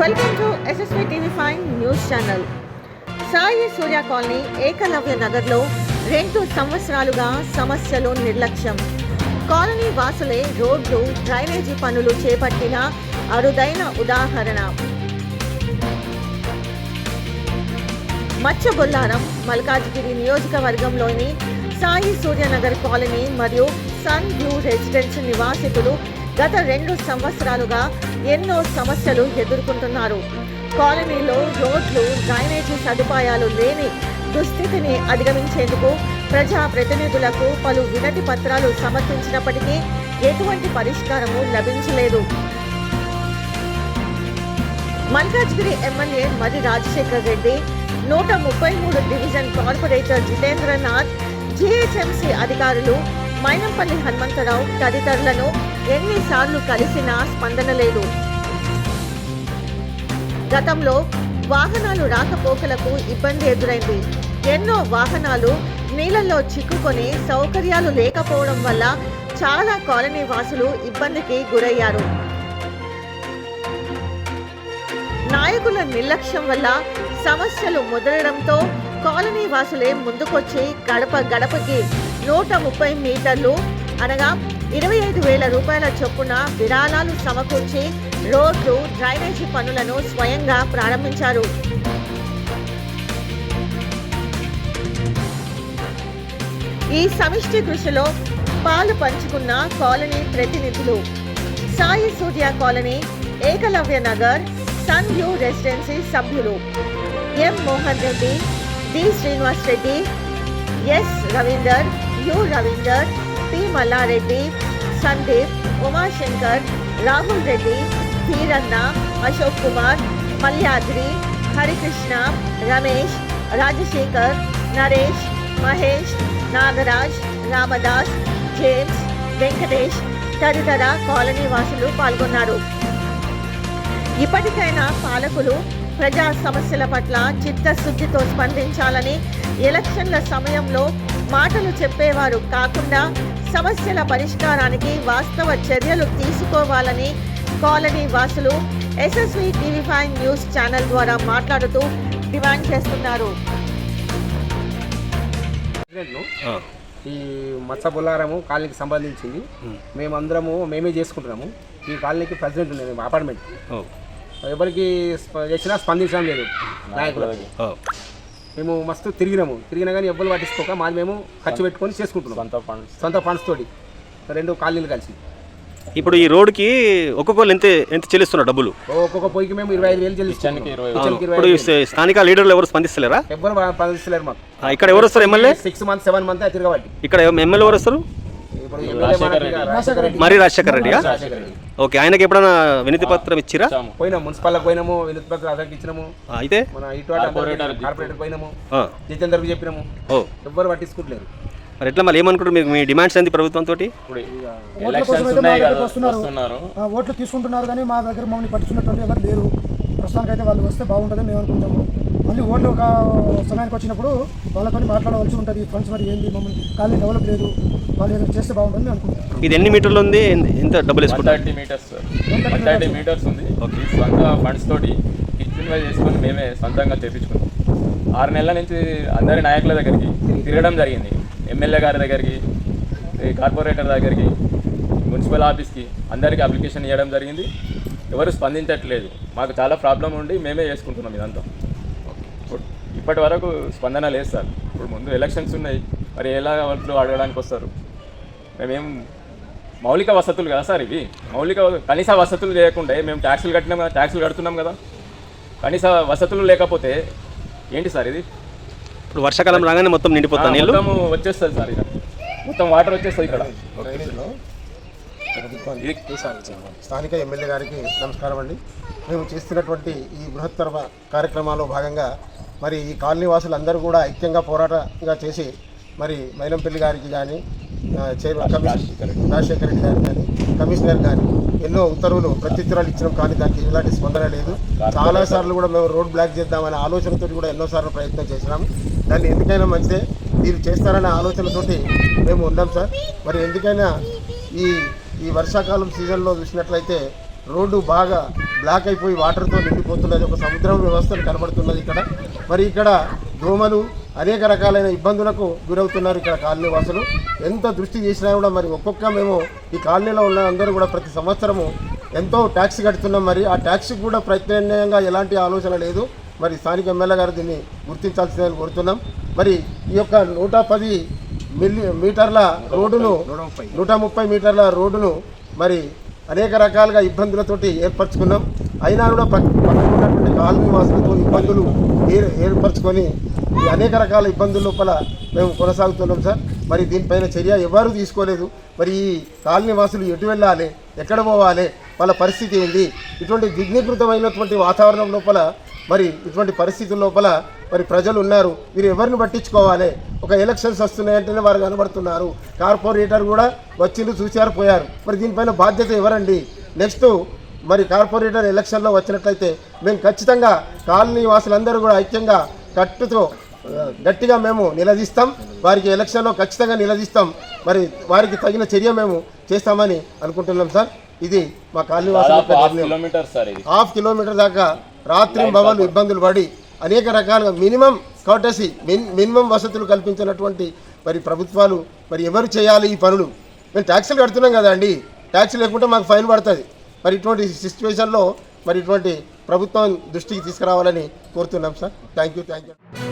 Welcome to SSV TV five news channel Sai Surya colony Ekalavya నగర్లో రెండు సంవత్సరాలుగా సమస్యలు నిర్లక్ష్యం. కాలనీ వాసులే రోడ్లు డ్రైనేజీ పనులు చేపట్టిన అరుదైన ఉదాహరణ. మచ్చబొల్లారం మల్కాజ్గిరి నియోజకవర్గంలోని సాయి సూర్యనగర్ కాలనీ మరియు సన్ బ్లూ రెసిడెన్స్ నివాసితులు గత రెండు సంవత్సరాలుగా ఎన్నో సమస్యలు ఎదుర్కొంటున్నారు. కాలనీలో రోడ్లు డ్రైనేజీ సదుపాయాలు లేని దుస్థితిని అధిగమించేందుకు ప్రజా ప్రతినిధులకు పలు వినతి పత్రాలు సమర్పించినప్పటికీ ఎటువంటి పరిష్కారము లభించలేదు. మల్కాజ్గిరి ఎమ్మెల్యే మరి రాజశేఖర్ రెడ్డి నూట ముప్పై మూడు డివిజన్ కార్పొరేటర్ జితేంద్రనాథ్ జిహెచ్ఎంసీ అధికారులు మైనంపల్లి హనుమంతరావు తదితరులను ఎన్నిసార్లు కలిసినా స్పందన లేదు. గతంలో వాహనాలు రాకపోకలకు ఇబ్బంది ఎదురైంది. ఎన్నో వాహనాలు నీళ్ళల్లో చిక్కుకొని సౌకర్యాలు లేకపోవడం వల్ల చాలా కాలనీ వాసులు ఇబ్బందికి గురయ్యారు. నాయకుల నిర్లక్ష్యం వల్ల సమస్యలు ముదరడంతో కాలనీ వాసులే ముందుకొచ్చి గడప గడపకి నూట ముప్పై మీటర్లు అనగా ఇరవై ఐదు వేల రూపాయల చొప్పున విరాళాలు సమకూర్చి రోడ్లు డ్రైనేజీ పనులను స్వయంగా ప్రారంభించారు. ఈ సమిష్టి కృషిలో పాలు పంచుకున్న కాలనీ ప్రతినిధులు. Sai Surya colony Ekalavya Nagar sun view residency సభ్యులు. M Mohan Reddy D Srinivas Reddy S Ravinder U Ravinder P Mallareddy Sandeep Umashankar Rahul Reddy Veeranna Ashok Kumar Malyadri Harikrishna Ramesh Rajashekar Naresh Mahesh Nagaraj Ramdas James Venkatesh తదితర colony వాసులు పాల్గొన్నారు. ఇప్పటికైనా పాలకులు ప్రజా సమస్యల పట్ల చిత్తశుద్ధితో స్పందించాలని ఎలక్షన్ల సమయంలో మాటలు చెప్పేవారు కాకుండా సమస్యల పరిష్కారానికి వాస్తవ చర్యలు తీసుకోవాలని కాలనీ వాసులు SSV TV five news channel ద్వారా మాట్లాడుతూ డిమాండ్ చేస్తున్నారు. ఈ మత్స బొల్లారము కాలనీకి సంబంధించింది. మేమందరము మేమే చేసుకుంటున్నాము. ఈ కాలనీకి ప్రెసిడెంట్ ఉంది మేము అపార్ట్మెంట్. ఎవరికి చేసినా స్పందించడం లేదు. నాయకులు మేము మస్తు తిరిగినాము. తిరిగినా కానీ ఎవ్వరు పట్టించుకోక మాది మేము ఖర్చు పెట్టుకొని చేసుకుంటున్నాం. సొంత ఫండ్స్. సొంత ఫండ్స్ తోటి. రెండు కాలనీలు కలిసి. ఇప్పుడు ఈ రోడ్డుకి ఒక్కొక్కరు ఎంత ఎంత చెల్లిస్తున్నారు డబ్బులు? ఒక్కొక్క పొయ్యికి మేము ఇరవై ఐదు వేలు ఇప్పుడు వేలు. స్థానిక లీడర్లు ఎవరు స్పందిస్తలేరా? ఎవ్వరు స్పందిస్తలేరు మాకు. ఆ, ఇక్కడ ఎవరు వస్తారు MLA? Six months seven month తిరగబట్టి. ఇక్కడ ఎమ్మెల్యే ఎవరు వస్తారు? మరి రాజశేఖర రెడ్డి. ఓకే ఆయనకి ఎప్పుడైనా వినతి పత్రం ఇచ్చిరా? పోయినాము మున్సిపల్కి పోయినాము వినతి పత్రం అతనికి ఇచ్చినాము. అయితే? మన ఇటు కార్పొరేటర్ కార్పొరేటర్ పోయినాము. జితేందర్కి చెప్పినాము. ఓ. ఎవ్వరు పట్టించుకుంటలేరు. మరి ఎట్లా మరి ఏమనుకుంటారు? మీకు మీ డిమాండ్స్ ఏంది ప్రభుత్వంతో ఇప్పుడు ఎలక్షన్స్ ఉన్నాయి కదా వస్తున్నారు. ఆ, ఓట్లు తీసుకుంటున్నారు కానీ మా దగ్గర మమ్మల్ని పట్టించుకున్నటువంటి ఎవరు లేరు. ప్రస్తుతానికి అయితే వాళ్ళు వస్తే బాగుంటుందని మేము అనుకుంటాము. మళ్ళీ ఓట్లు ఒక సమయానికి వచ్చినప్పుడు వాళ్ళతో మాట్లాడవలసి ఉంటుంది. ఫండ్స్ మరి ఏంది మమ్మల్ని? కాలనీ డెవలప్ లేదు. వాళ్ళు ఏదైనా చేస్తే బాగుంటుందని మేము అనుకుంటాం ఇది ఎన్ని మీటర్లు ఉంది? ఎంత డబ్బులు వేసుకుంటారు? థర్టీ మీటర్స్ థర్టీ మీటర్స్ ఉంది. ఈ సొంత ఫండ్స్ తోటి కిచెన్ వైజ్ చేసుకొని మేమే సొంతంగా చేపించుకున్నాం ఆరు నెలల నుంచి అందరి నాయకుల దగ్గరికి తిరగడం జరిగింది. ఎమ్మెల్యే గారి దగ్గరికి కార్పొరేటర్ దగ్గరికి మున్సిపల్ ఆఫీస్కి అందరికీ అప్లికేషన్ ఇవ్వడం జరిగింది. ఎవరు స్పందించట్లేదు. మాకు చాలా ప్రాబ్లం ఉండి మేమే చేసుకుంటున్నాం ఇదంతా. ఇప్పటి వరకు స్పందన లేదు సార్. ఇప్పుడు ముందు ఎలక్షన్స్ ఉన్నాయి. మరి ఎలా వాళ్ళు అడగడానికి వస్తారు? మేమేం మౌలిక వసతులు కదా సార్ ఇవి? మౌలిక కనీస వసతులు చేయకుండా మేము ట్యాక్సులు కట్టినాం కదా ట్యాక్సులు కడుతున్నాం కదా. కనీస వసతులు లేకపోతే ఏంటి సార్ ఇది? ఇప్పుడు వర్షాకాలం రాగానే మొత్తం నిండిపోతాయి నీళ్ళు మొత్తం వచ్చేస్తుంది సార్ ఇక. మొత్తం వాటర్ వచ్చేస్తుంది ఇక్కడ. స్థానిక ఎమ్మెల్యే గారికి నమస్కారం అండి. మేము చేస్తున్నటువంటి ఈ బృహత్తర కార్యక్రమాల్లో భాగంగా మరి ఈ కాలనీ వాసులందరూ కూడా ఐక్యంగా పోరాటంగా చేసి మరి మైనంపల్లి గారికి కానీ చైర్మన్ కమిషనర్ రాజశేఖర రెడ్డి గారికి కానీ కమిషనర్ కానీ ఎన్నో ఉత్తర్వులు ప్రత్యుత్తరాలు ఇచ్చినాం కానీ దానికి ఎలాంటి స్పందన లేదు. చాలా సార్లు కూడా మేము రోడ్ బ్లాక్ చేద్దామనే ఆలోచనతో కూడా ఎన్నోసార్లు ప్రయత్నం చేసినాం. దాన్ని ఎందుకైనా మంచిదే. మీరు చేస్తారనే ఆలోచనతోటి మేము ఉన్నాం సార్. మరి ఎందుకైనా ఈ ఈ వర్షాకాలం సీజన్లో చూసినట్లయితే రోడ్డు బాగా బ్లాక్ అయిపోయి వాటర్తో నిండిపోతున్నది ఒక సముద్రం వ్యవస్థను కనబడుతున్నది ఇక్కడ. మరి ఇక్కడ దోమలు అనేక రకాలైన ఇబ్బందులకు గురవుతున్నారు ఇక్కడ కాలనీ వాసులు ఎంత దృష్టి చేసినా కూడా మరి ఒక్కొక్క మేము ఈ కాలనీలో ఉన్న అందరూ కూడా ప్రతి సంవత్సరము ఎంతో ట్యాక్స్ కడుతున్నాం. మరి ఆ ట్యాక్స్ కూడా ప్రత్యామ్నాయంగా ఎలాంటి ఆలోచన లేదు. మరి స్థానిక ఎమ్మెల్యే గారు దీన్ని గుర్తించాల్సిందని కోరుతున్నాం. మరి ఈ యొక్క నూట పది మిల్లీ మీటర్ల రోడ్డును నూట ముప్పై మీటర్ల రోడ్డును మరి అనేక రకాలుగా ఇబ్బందులతోటి ఏర్పరచుకున్నాం. అయినా కూడా పక్కన ఉన్నటువంటి కాలనీ వాసులతో ఇబ్బందులు ఏర్- ఏర్పరచుకొని అనేక రకాల ఇబ్బందుల లోపల మేము కొనసాగుతున్నాం సార్. మరి దీనిపైన చర్య ఎవరు తీసుకోలేదు. మరి ఈ కాలనీ వాసులు ఎటు వెళ్ళాలి? ఎక్కడ పోవాలి? వాళ్ళ పరిస్థితి ఏంటి ఇటువంటి విఘ్నీకృతమైనటువంటి వాతావరణం లోపల మరి ఇటువంటి పరిస్థితుల లోపల మరి ప్రజలు ఉన్నారు. మీరు ఎవరిని పట్టించుకోవాలి? ఒక ఎలక్షన్స్ వస్తున్నాయంటేనే వారు కనబడుతున్నారు. కార్పొరేటర్ కూడా వచ్చిండు చూశారు పోయారు. మరి దీనిపైన బాధ్యత ఎవరండి? నెక్స్ట్ మరి కార్పొరేటర్ ఎలక్షన్లో వచ్చినట్లయితే మేము ఖచ్చితంగా కాలనీ వాసులందరూ కూడా ఐక్యంగా కట్టుతో గట్టిగా మేము నిలదీస్తాం. వారికి ఎలక్షన్లో ఖచ్చితంగా నిలదీస్తాం. మరి వారికి తగిన చర్య మేము చేస్తామని అనుకుంటున్నాం సార్. ఇది మా కాలనీ వాసుల హాఫ్ కిలోమీటర్ దాకా రాత్రి భవన్లు ఇబ్బందులు పడి అనేక రకాలుగా మినిమం కాబట్టి మిన్ మినిమం వసతులు కల్పించినటువంటి మరి ప్రభుత్వాలు మరి ఎవరు చేయాలి ఈ పనులు? మేము ట్యాక్సీలు కడుతున్నాం కదా అండి. ట్యాక్సీ లేకుంటే మాకు ఫైన్ పడుతుంది. మరి ఇటువంటి సిచ్యువేషన్లో మరి ఇటువంటి ప్రభుత్వం దృష్టికి తీసుకురావాలని కోరుతున్నాం sir. Thank you thank you.